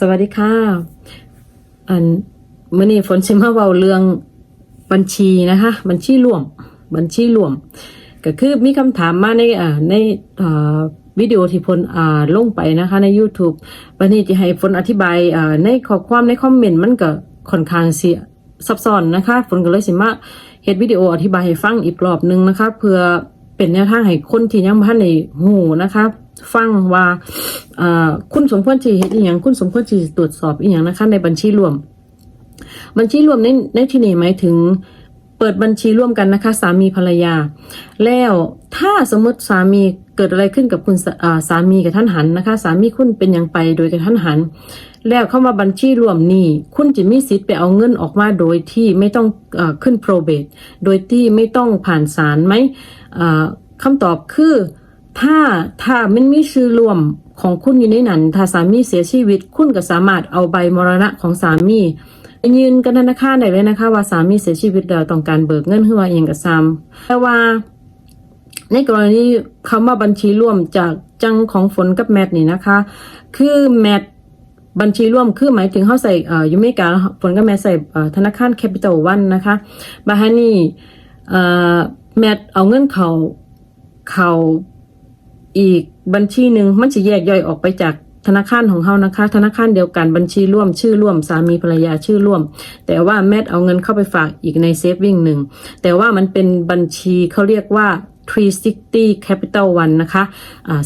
สวัสดีค่ะ อันมื่อนี้ฝนสิมาเว้าเรื่องบัญชีนะคะ บัญชีรวม บัญชีรวม ก็คือมีคำถามมาในอ่าในอ่าวิดีโอที่ฝนอ่าลงไปนะคะใน YouTube วันนี้จะให้ฝนอธิบายอ่าในข้อความในคอมเมนต์มันก็ค่อนข้างเสียซับซ้อนนะคะฝนก็เลยสิมาเฮ็ดวิดีโออธิบายให้ฟังอีกรอบหนึงนะคะ เพื่อเป็นแนวทางให้คนที่ยังบ่ทันได้ฮู้นะคะ ฟังว่าคุณสมควรที่เฮ็ดอีหยังคุณสมควรที่ตรวจสอบอีหยังนะคะในบัญชีรวม บัญชีรวมในในที่นี้หมายถึงเปิดบัญชีร่วมกันนะคะ สามีภรรยา แล้วถ้าสมมติสามีเกิดอะไรขึ้นกับคุณสามีกับท่านหันนะคะ สามีคุณเป็นอย่างไปโดยกับท่านหัน แล้วเข้ามาบัญชีรวมนี่คุณจะมีสิทธิ์ไปเอาเงินออกมาโดยที่ไม่ต้องอขึ้นโปรเบทโดยที่ไม่ต้องผ่านศาลไหมอ่าคำตอบคือ ถ้าถ้ามันมีชื่อรวมของคุณอยู่ในนั้น ถ้าสามีเสียชีวิต คุณก็สามารถเอาใบมรณะของสามียืนกันธนาคารได้เลยนะคะ ว่าสามีเสียชีวิตแล้วต้องการเบิกเงินหรือว่อหย่างกับซ้ำแต่ว่า ในกรณีคำว่าบัญชีร่วมจากจังของฝนกับแมทนี่นะคะ คือแมทบัญชีร่วมคือหมายถึงเขาใส่อยูเมกาฝนกับแมทใส่ธนาคารแคปิตอลวันนะคะบาฮานี่แมทเอาเงินเขาเขา อีกบัญชีหนึ่งมันจะแยกย่อยออกไปจากธนาคารของเขานะคะ ธนาคารเดียวกันบัญชีร่วมชื่อร่วมสามีภรรยาชื่อร่วม แต่ว่าแมทเอาเงินเข้าไปฝากอีกในเซฟวิ่งหนึ่งแต่ว่ามันเป็นบัญชีเขาเรียกว่า 360 Capital One นะคะอ่า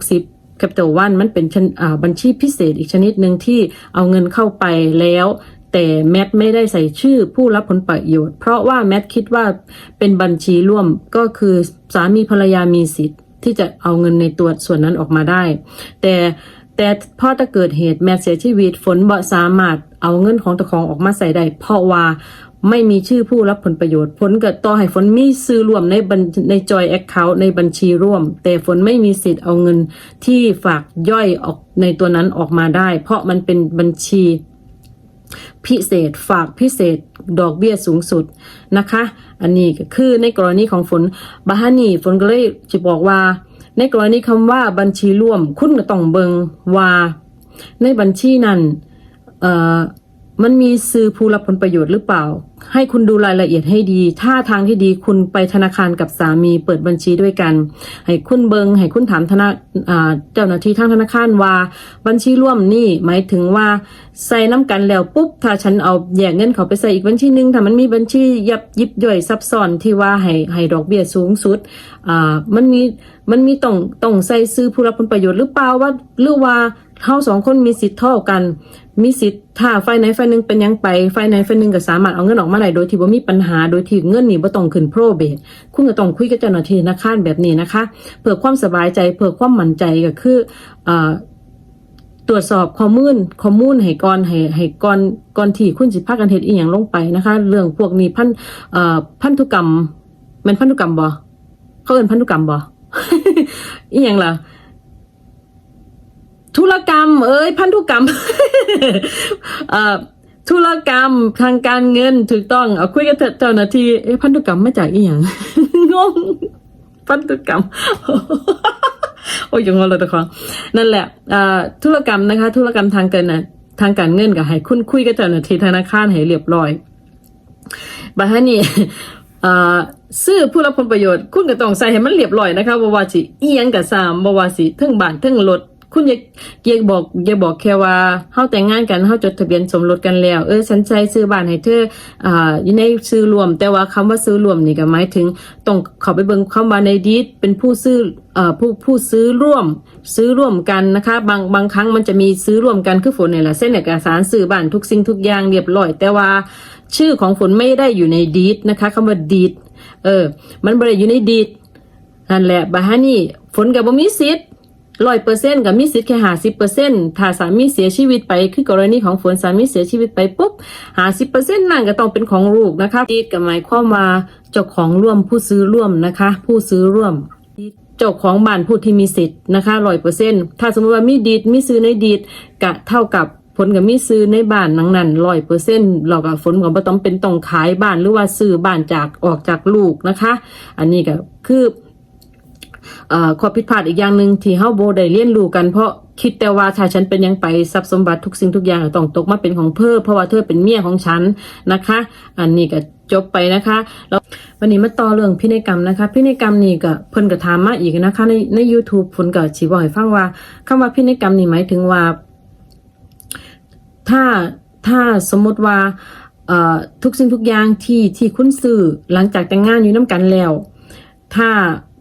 360 Capital One มันเป็นชนอ่าบัญชีพิเศษอีกชนิดหนึ่งที่เอาเงินเข้าไปแล้วแต่แมทไม่ได้ใส่ชื่อผู้รับผลประโยชน์ เพราะว่าแมทคิดว่าเป็นบัญชีร่วมก็คือสามีภรรยามีสิทธิ์ ที่จะเอาเงินในตัวส่วนนั้นออกมาได้ แต่แต่พอถ้าเกิดเหตุแมทเสียชีวิตฝนบ่สามารถเอาเงินของตะของออกมาใส่ได้เพราะว่าไม่มีชื่อผู้รับผลประโยชน์ ผลเกิดต่อให้ฝนมีซื้อรวมในบัญในจอยแอคเคาท์ในบัญชีร่วม แต่ฝนไม่มีสิทธิ์เอาเงินที่ฝากย่อยออกในตัวนั้นออกมาได้ เพราะมันเป็นบัญชี พิเศษฝากพิเศษดอกเบี้ยสูงสุดนะคะ อันนี้ก็คือในกรณีของฝนบาฮานีฝนก็เลยจะบอกว่า ในกรณีคำว่าบัญชีร่วม คุณก็ต้องเบิงว่า ในบัญชีนั้นเอ่อ มันมีซื้อผู้รับผลประโยชน์หรือเปล่า ให้คุณดูรายละเอียดให้ดี ถ้าทางที่ดีคุณไปธนาคารกับสามีเปิดบัญชีด้วยกัน ให้คุณเบิงให้คุณถามธนาเจ้าหน้าที่ทางธนาคารว่า บัญชีร่วมนี่หมายถึงว่าใส่น้ำกันแล้วปุ๊บ ถ้าฉันเอาแยกเงินเขาไปใส่อีกบัญชีหนึ่งถ้ามันมีบัญชียับยิบย่อยซับซ้อนที่ว่าให้ให้ดอกเบี้ยสูงสุดอ่ามันมีมันมีต้องต้องใส่ซื้อผู้รับผลประโยชน์หรือเปล่าว่าหรือว่า เท่าสองคนมีสิทธิ์เท่ากัน มีสิทธิ์ถ้าไฟไหนไฟหนึ่งเป็นยังไปไฟไหนไฟหนึ่งก็สามารถเอาเงินออกมาได้โดยที่ว่ามีปัญหาโดยที่เงินนี่บ่ต้องขึ้นโปรเบทคุณก็ต้องคุยกับเจ้าหน้าที่ธนาคารแบบนี้นะคะ เพื่อความสบายใจเพื่อความมั่นใจก็คืออ่าตรวจสอบข้อมูลข้อมูลให้ก่อนให้ให้ก่อนก่อนที่คุณสิพากันเฮ็ดอีหยังลงไปนะคะ เรื่องพวกนี้พันเอ่อพันธุกรรมแมันพันธุกรรมบ่เขาเอิ้นพันธุกรรมบ่อีหยังล่ะ ธุรกรรม เอ้ยพันธุกรรมธุรกรรมทางการเงินถูกต้องเอาคุยกับเจ้าหน้าที่เอ้ยพันธุกรรมมาจากอีหยังงงพันธุกรรมโอ้ยยังงงเลยทุกคนนั่นแหละธุรกรรมนะคะ ธุรกรรมทางการนทางการเงินกับให้คุณคุยกับเจ้าหน้าที่ธนาคารให้เรียบร้อยบาฮานี่ซื้อผู้รับผลประโยชน์ คุณก็ต้องใส่ให้มันเรียบร้อยนะคะบ่ว่าสิอียงกับซามบ่ว่าสิทั้งบ้านทั้งรถ คุณอย่าอย่าบอกอย่าบอกแค่ว่าเฮาแต่งงานกันเฮาจดทะเบียนสมรสกันแล้ว เออฉันใช้ซื้อบ้านให้เธออ่าอยู่ในซื้อรวม แต่ว่าคำว่าซื้อรวมนี่ก็หมายถึงต้องเขาไปเบิ่งคำว่าในดีดเป็นผู้ซื้อเอ่อผู้ผู้ซื้อร่วมซื้อร่วมกันนะคะ บางบางครั้งมันจะมีซื้อร่วมกันคือฝนนี่แหละเส้นเอกสารซื้อบ้านทุกสิ่งทุกอย่างเรียบร้อย แต่ว่าชื่อของฝนไม่ได้อยู่ในดีดนะคะคำว่าดีดเออ มันบ่ได้อยู่ในดีดนั่นแหละบาฮานี่ฝนกับบ่มีสิทธิ์ ร้อยเปอร์เซ็นต์กับมีสิทธิ์แค่ห้าสิบเปอร์เซ็นต์ถ้าสามีเสียชีวิตไปคือกรณีของฝนสามีเสียชีวิตไปปุ๊บห้าสิบเปอร์เซ็นต์นั่นก็ต้องเป็นของลูกนะคะดีดกับหมายความว่าเจ้าของร่วมผู้ซื้อร่วมนะคะ ผู้ซื้อร่วมเจ้าของบ้านผู้ที่มีสิทธิ์นะคะร้อยเปอร์เซ็นต์ถ้าสมมติว่ามีดีดมีซื้อในดีดกะเท่ากับผลกับมีซื้อในบ้านนังนั้นร้อยเปอร์เซ็นต์เรากับฝนกับบ่ต้องเป็นต้องขายบ้านหรือว่าซื้อบ้านจากออกจากลูกนะคะ อันนี้ก็คือ ข้อผิดพลาดอีกอย่างหนึ่งที่เฮาโบได้เรียนรู้กันเพราะคิดแต่ว่าถ้าฉันเป็นยังไปทรัพย์สมบัติทุกสิ่งทุกอย่างต้องตกมาเป็นของเธอเพราะว่าเธอเป็นเมียของฉันนะคะ อันนี้ก็จบไปนะคะแล้ววันนี้มาต่อเรื่องพินัยกรรมนะคะ พินัยกรรมนี่ก็เพิ่นก็ถามมาอีกนะคะ ในใน YouTube เพิ่นก็สิบอกให้ฟังว่าคำว่าพินัยกรรมนี่หมายถึงว่า ถ้าถ้าสมมติว่าเอ่อทุกสิ่งทุกอย่างที่ที่คุณซื้อหลังจากแต่งงานอยู่น้ำกันแล้ว ถ้า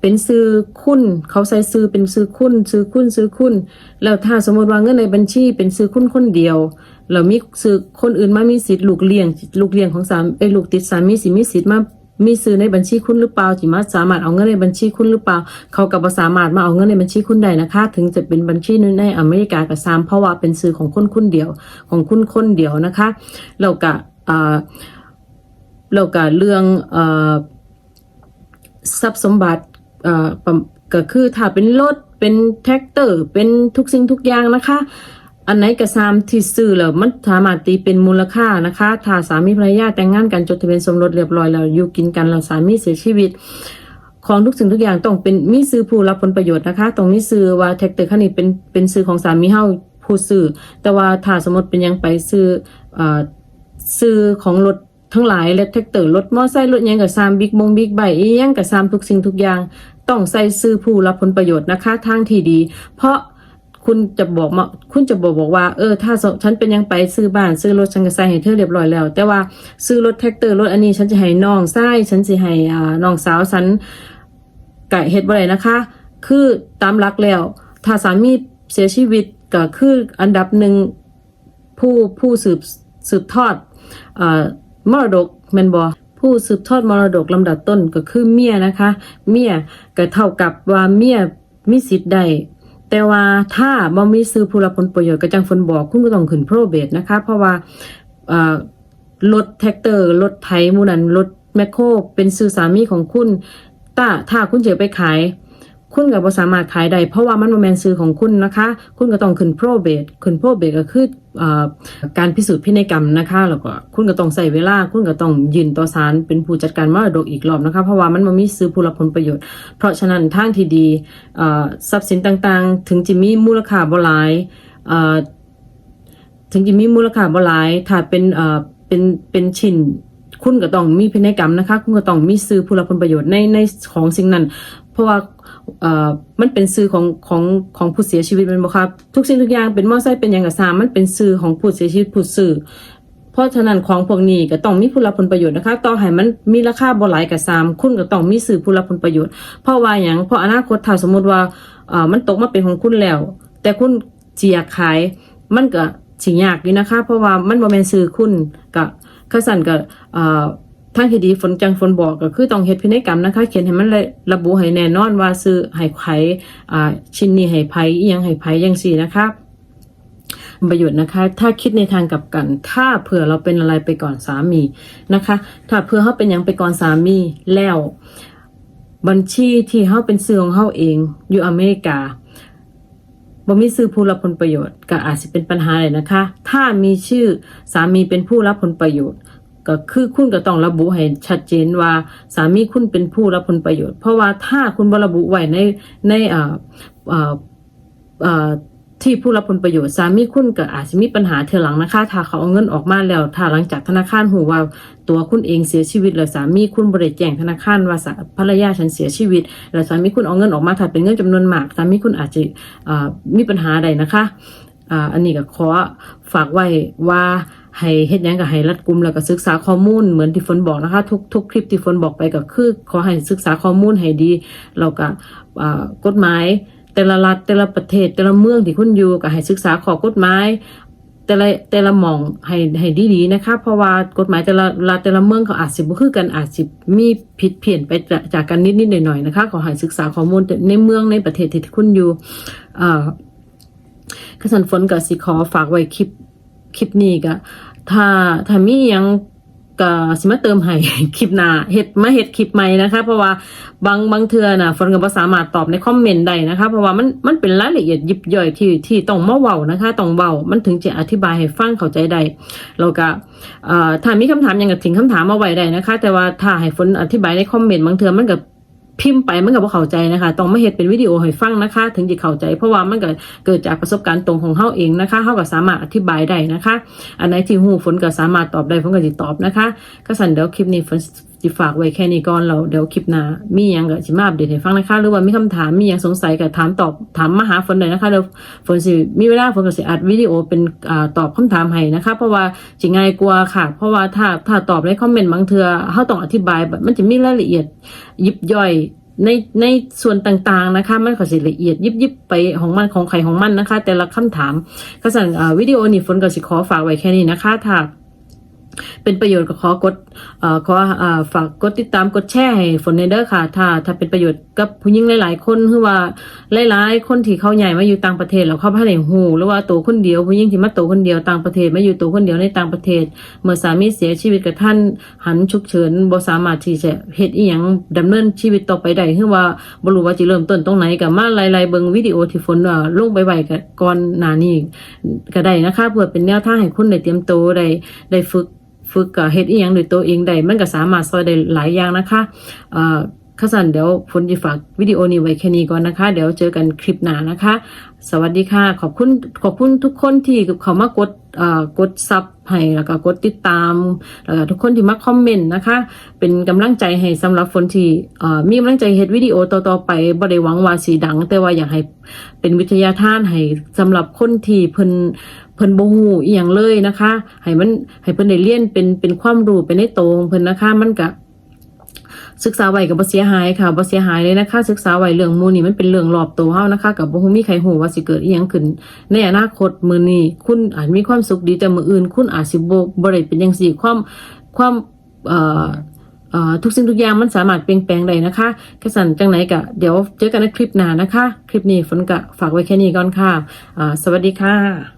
เป็นซื้อคุณเขาใส่ซื้อเป็นซื้อคุณซื้อคุณซื้อคุณแล้วถ้าสมมติว่าเงินในบัญชี เป็นซื้อคุณคนเดียวแล้วมีซื้อคนอื่นมามีสิทธิ์ลูกเลี้ยงลูกเลี้ยงของสามเอ้ลูกติดสามีสิมีสิทธิ์มามีซื้อในบัญชีคุณหรือเปล่าจิมาสามารถเอาเงินในบัญชีคุณหรือเปล่า เขากับสามารถมาเอาเงินในบัญชีคุณได้นะคะ ถึงจะเป็นบัญชีในอเมริกากับซามเพราะว่าเป็นซื้อของคนคนเดียวของคุณคนเดียวนะคะแล้วก็อ่าก็เรื่องอ่ทรัพย์สมบัติ เอ่อก็คือถ้าเป็นรถเป็นแท็กเตอร์เป็นทุกสิ่งทุกอย่างนะคะ อันไหนกระซามที่ซื้อแล้วมันสามารถตีเป็นมูลค่านะคะ ถ้าสามีภรรยาแต่งงานกันจดทะเบียนสมรสเรียบร้อยแล้วอยู่กินกันแล้วสามีเสียชีวิตของทุกสิ่งทุกอย่างต้องเป็นมีซื้อผู้รับผลประโยชน์นะคะ ตรงนี้ซื้อว่าแท็กเตอร์คันนี้เป็นเป็นซื้อของสามีเฮาผู้ซื้อแต่ว่าถ้าสมมติเป็นยังไปซื้อเอ่อซื้อของรถทั้งหลายและแท็กเตอร์รถมอไซค์รถยังกับซามบิ๊กบงบิ๊กไบยังกับซามทุกสิ่งทุกอย่าง ต้องใส่ซื้อผู้รับผลประโยชน์นะคะทางที่ดี เพราะคุณจะบอกมาคุณจะบอกบอกว่าเออถ้าฉันเป็นยังไปซื้อบ้านซื้อรถฉันก็ใส่ให้เธอเรียบร้อยแล้ว แต่ว่าซื้อรถแท็กเตอร์รถอันนี้ฉันจะให้น้องไส้ฉันจะให้อ่าน้องสาวฉันไกะเฮ็ดบ่ได้นะคะ คือตามหลักแล้ว ถ้าสามีเสียชีวิตก็คืออันดับหนึ่งผู้ผู้สืบสืบทอดอ่อมรดกแม่นบ่ ผู้สืบทอดมรดกลำดับต้นก็คือเมียนะคะ เมียก็เท่ากับว่าเมียมีสิทธิ์ได้แต่ว่าถ้าบ่มีซื้อผู้รับผลประโยชน์ก็จังฝนบอกคุณก็ต้องขึ้นโปรเบทนะคะ เพราะว่ารถแท็กเตอร์รถไถมูนันรถแมคโครเป็นซื้อสามีของคุณ ถ้าถ้าคุณเจอไปขาย คุณก็บ่สามารถขายได้เพราะว่ามันบ่แม่นซื้อของคุณนะคะ คุณก็ต้องขึ้นโปรเบทขึ้นโปรเบทก็คือการพิสูจน์พินัยกรรมนะคะแล้วก็คุณก็ต้องใส่เวลา คุณก็ต้องยืนต่อศาลเป็นผู้จัดการมรดกอีกรอบนะคะ เพราะว่ามันบ่มีซื้อผู้รับผลประโยชน์ เพราะฉะนั้นทางที่ดีเอ่อทรัพย์สินต่างๆ ถึงจะมีมูลค่าบ่หลายเอ่อถึงจะมีมูลค่าบ่หลายถ้าเป็นเอ่อเป็นเป็นชิ้นคุณก็ต้องมีพินัยกรรมนะคะ คุณก็ต้องมีซื้อผู้รับผลประโยชน์ในในของสิ่งนั้น เพราะว่ามันเป็นซื้อของของของผู้เสียชีวิตแมันบ่ครับ ทุกสิ่งทุกอย่างเป็นมอไซค์เป็นหยังก็ตามมันเป็นซื้อของผู้เสียชีวิตผู้ซื้อเพราะฉะนั้นของพวกนี้ก็ต้องมีผู้รับผลประโยชน์นะคะ ต่อให้มันมีราคาบ่หลายกับซามคุณก็ต้องมีสื่อผู้รับผลประโยชน์ เพราะว่าอย่างเพราะอนาคตถ้าสมมติว่าเอ่อมันตกมาเป็นของคุณแล้ว แต่คุณเจียากขายมันก็สิยากอยู่นะคะ เพราะว่ามันบ่แม่นซื้อคุณก็ข้าสั่นก็เอ่อ ทางที่ดีฝนจังฝนบอกก็คือต้องเฮ็ดพินัยกรรมนะคะ เขียนให้มันระบุให้แน่นอนว่าซื้อให้ไผอ่าชิ้นนี้ให้ไผอีหยังให้ไผจังซี่นะคะประโยชน์นะคะ ถ้าคิดในทางกลับกัน ถ้าเผื่อเราเป็นอะไรไปก่อนสามีนะคะ ถ้าเผื่อเขาเป็นยังไปก่อนสามีแล้ว บัญชีที่เขาเป็นซื้อของเขาเองอยู่อเมริกาบ่มีซื้อผู้รับผลประโยชน์ก็อาจจะเป็นปัญหาเลยนะคะ ถ้ามีชื่อสามีเป็นผู้รับผลประโยชน์ ก็คือคุณก็ต้องระบุให้ชัดเจนว่าสามีคุณเป็นผู้รับผลประโยชน์ เพราะว่าถ้าคุณบ่ระบุไว้ในในเอ่อเอ่อเอ่อที่ผู้รับผลประโยชน์สามีคุณก็อาจจะมีปัญหาเทอหลังนะคะถ้าเขาเอาเงินออกมาแล้ว ถ้าหลังจากธนาคารหูว่าตัวคุณเองเสียชีวิตแล้วสามีคุณบริแจ้งธนาคารว่าภรรยาฉันเสียชีวิต แล้วสามีคุณเอาเงินออกมาถ้าเป็นเงินจำนวนมากสามีคุณอาจจะมีปัญหาใดนะคะอ่าอันนี้ก็ขอฝากไว้ว่า ให้เฮ็ดยังก็ให้รัดกุมแล้วก็ศึกษาข้อมูลเหมือนที่ฝนบอกนะคะ ทุกทุกคลิปที่ฝนบอกไปก็คือขอให้ศึกษาข้อมูลให้ดีแล้วก็กฎหมาย แต่ละรัฐแต่ละประเทศแต่ละเมืองที่คุณอยู่ก็ให้ศึกษาข้อกฎหมายแต่ละแต่ละหมองให้ให้ดีๆนะคะ เพราะว่ากฎหมายแต่ละรัฐแต่ละเมืองเขาอาจสิบ่คือกันอาจสิมีผิดเพี้ยนไปจากจากกันนิดๆหน่อยๆนะคะขอให้ศึกษาข้อมูลในเมืองในประเทศที่คุณอยู่อ่าขสันฝนกับสิขอฝากไว้คลิป คลิปนี้ก็ถ้าถ้ามียังก็สิมาเติมให้คลิปหน้าเฮ็ดมาเฮ็ดคลิปใหม่นะคะ เพราะว่าบางบางเทื่อน่ะฝนก็บ่สามารถตอบในคอมเมนต์ได้นะคะ เพราะว่ามันมันเป็นรายละเอียดยิบย่อยที่ที่ต้องมาเว้านะคะต้องเว้ามันถึงจะอธิบายให้ฟังเข้าใจได้แล้วก็เอ่อถ้ามีคำถามยังก็ทิ้งคำถามมาไว้ได้นะคะ แต่ว่าถ้าให้ฝนอธิบายในคอมเมนต์บางเทื่อมันก็ พิมพ์ไปมันก็บ่เข้าใจนะคะ ต้องมาเฮ็ดเป็นวิดีโอให้ฟังนะคะ ถึงจะเข้าใจ เพราะว่ามันก็เกิดจากประสบการณ์ตรงของเฮาเองนะคะเฮาก็สามารถอธิบายได้นะคะ อันไหนที่ฮู้ฝนก็สามารถตอบได้ฝนก็สิตอบนะคะก็สั่นเดี๋ยวคลิปนี้ฝน สิฝากไว้แค่นี้ก่อนเราเดี๋ยวคลิปหน้ามีหยังก็สิมาอัปเดตให้ฟังนะคะ หรือว่ามีคำถามมีหยังสงสัยก็ถามตอบถามมาหาฝนได้นะคะเดี๋ยวฝนสิมีเวลาฝนก็สิอัดวิดีโอเป็นอ่าตอบคำถามให้นะคะ เพราะว่าสิง่ายกว่าค่ะ เพราะว่าถ้าถ้าตอบในคอมเมนต์บางเทือเฮาต้องอธิบายแบบมันจะมีรายละเอียดยิบย่อยในในส่วนต่างๆนะคะ มันก็สิละเอียดยิบยิบไปของมันของใครของมันนะคะ แต่ละคำถามก็สั่งวิดีโอนี้ฝนก็สิขอฝากไว้แค่นี้นะคะถ้า เป็นประโยชน์ก็ขอกดเอ่อขออ่อฝากกดติดตามกดแชร์ให้ฝนในเด้อค่ะ ถ้าถ้าเป็นประโยชน์กับผู้หญิงหลาย ๆ คนคือว่าหลาย ๆ คนที่เขาใหญ่มาอยู่ต่างประเทศแล้วเขาพาได้หูหรือว่าตัวคนเดียว ผู้หญิงที่มาตัวคนเดียวต่างประเทศมาอยู่ตัวคนเดียวในต่างประเทศ เมื่อสามีเสียชีวิตกับท่านหันฉุกเฉินบ่สามารถที่จะเฮ็ดอีหยังดำเนินชีวิตต่อไปได้คือว่าบ่รู้ว่าจะเริ่มต้นตรงไหนก็มาไล่ๆเบิ่งวิดีโอที่ฝนเอ่อลงไปไว้กับก่อนหน้านี้ก็ได้นะคะเพื่อเป็นแนวทางให้คุณได้เตรียมตัวได้ได้ฝึก ฝึกเฮ็ดอีหยังด้วยตัวเองได้มันก็สามารถซอยได้หลายอย่างนะคะเอ่อข้าสันเดี๋ยวฝนจะฝากวิดีโอนี้ไว้แค่นี้ก่อนนะคะ เดี๋ยวเจอกันคลิปหน้านะคะ สวัสดีค่ะ ขอบคุณขอบคุณทุกคนที่เขามากดเอ่อกดซับให้แล้วก็กดติดตามแล้วก็ทุกคนที่มาคอมเมนต์นะคะ เป็นกำลังใจให้สำหรับฝนที่เอ่อมีกำลังใจเฮ็ดวิดีโอต่อๆไปบ่ได้หวังว่าสีดัง แต่ว่าอยากให้เป็นวิทยาทานให้สำหรับคนที่เพิ่น เพิ่นบ่ฮู้อีหยังเลยนะคะให้มันให้เพิ่นได้เรียนเป็นเป็นความรู้เป็นในโตของเพิ่นนะคะ มันก็ศึกษาไว้ก็บ่เสียหายค่ะบ่เสียหายเลยนะคะ ศึกษาไว้เรื่องมูนี่มันเป็นเรื่องรอบตัวเฮานะคะก็บ่ฮู้มีใครฮู้ว่าสิเกิดอีหยังขึ้น ในอนาคตมื้อนี้คุณอาจมีความสุขดีแต่มื้ออื่น คุณอาจสิบ่บ่ได้เป็นจังซี่ความความเอ่ออทุกสิ่งทุกอย่างมันสามารถเปลี่ยนแปลงได้นะคะแค่สั่นจังไหนกะเดี๋ยวเจอกันในคลิปหน้านะคะ คลิปนี้ฝนกะฝากไว้แค่นี้ก่อนค่ะอ่าสวัสดีค่ะ